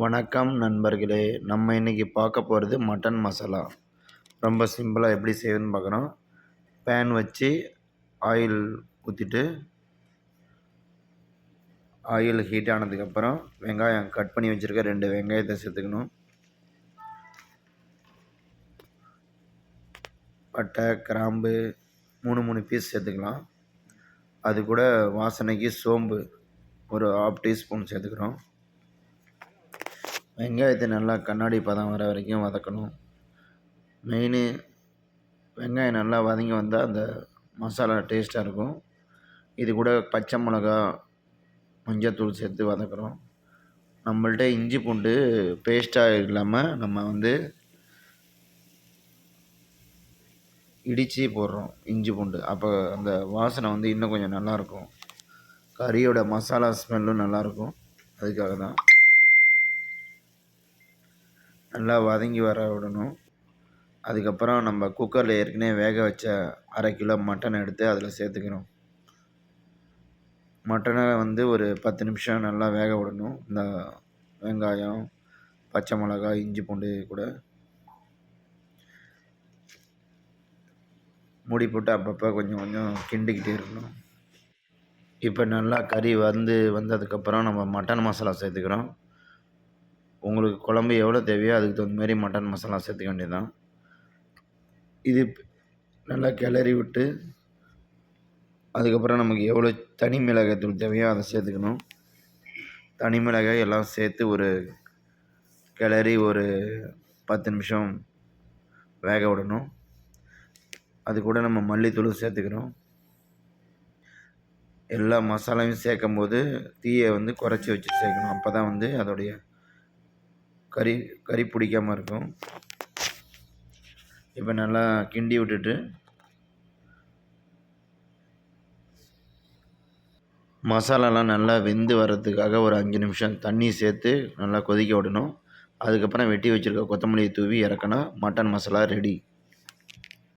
வணக்கம் நண்பர்களே நம்ம இன்றைக்கி பார்க்க போகிறது மட்டன் மசாலா. ரொம்ப சிம்பிளாக எப்படி செய்யணும்னு பார்க்குறோம். பேன் வச்சு ஆயில் ஊற்றிட்டு ஆயில் ஹீட் ஆனதுக்கப்புறம் வெங்காயம் கட் பண்ணி வச்சுருக்க ரெண்டு வெங்காயத்தை சேர்த்துக்கணும். பட்டை கிராம்பு மூணு மூணு பீஸ் சேர்த்துக்கலாம். அது கூட வாசனைக்கு சோம்பு ஒரு ஹாஃப் டீஸ்பூன் சேர்த்துக்கிறோம். வெங்காயத்தை நல்லா கண்ணாடி பதம் வர வரைக்கும் வதக்கணும். மெயினு வெங்காயம் நல்லா வதங்கி வந்தால் அந்த மசாலா டேஸ்ட்டாக இருக்கும். இது கூட பச்சை மிளகா மஞ்சத்தூள் சேர்த்து வதக்குறோம். நம்மள்ட்ட இஞ்சி பூண்டு பேஸ்ட்டாக இல்லாமல் நம்ம வந்து இடித்து போடுறோம் இஞ்சி பூண்டு. அப்போ அந்த வாசனை வந்து இன்னும் கொஞ்சம் நல்லாயிருக்கும் கறியோட மசாலா ஸ்மெல்லும் நல்லாயிருக்கும் அதுக்காக தான் நல்லா வதங்கி வர விடணும். அதுக்கப்புறம் நம்ம குக்கரில் ஏற்கனவே வேக வச்ச அரை கிலோ மட்டன் எடுத்து அதில் சேர்த்துக்கிறோம் மட்டனை வந்து ஒரு பத்து நிமிஷம் நல்லா வேக விடணும். இந்த வெங்காயம் பச்சை மிளகாய் இஞ்சி பூண்டு கூட. மூடி போட்டு அப்பப்போ கொஞ்சம் கொஞ்சம் கிண்டிக்கிட்டே இருக்கணும். இப்போ நல்லா கறி வந்து வந்ததுக்கப்புறம் நம்ம மட்டன் மசாலா சேர்த்துக்கிறோம். உங்களுக்கு குழம்பு எவ்வளோ தேவையோ அதுக்கு தகுந்த மாதிரி மட்டன் மசாலா சேர்த்துக்க வேண்டியதுதான். இது நல்லா கிளறி விட்டு அதுக்கப்புறம் நமக்கு எவ்வளோ தனி மிளகாய் தூள் தேவையோ அதை சேர்த்துக்கணும். தனி மிளகாய் எல்லாம் சேர்த்து ஒரு கிளறி ஒரு பத்து நிமிஷம் வேக விடணும். அது கூட நம்ம மல்லித்தூளும் சேர்த்துக்கிறோம். எல்லா மசாலாவையும் சேர்க்கும் போது தீயை வந்து குறைச்சி வச்சு சேர்க்கணும். அப்போ தான் வந்து அதோடைய கறி கறி பிடிக்காமல் இருக்கும். இப்போ நல்லா கிண்டி விட்டுட்டு மசாலாலாம் நல்லா வெந்து வர்றதுக்காக ஒரு அஞ்சு நிமிஷம் தண்ணி சேர்த்து நல்லா கொதிக்க விடணும். அதுக்கப்புறம் வெட்டி வச்சுருக்க கொத்தமல்லியை தூவி இறக்கணும். Mutton masala ready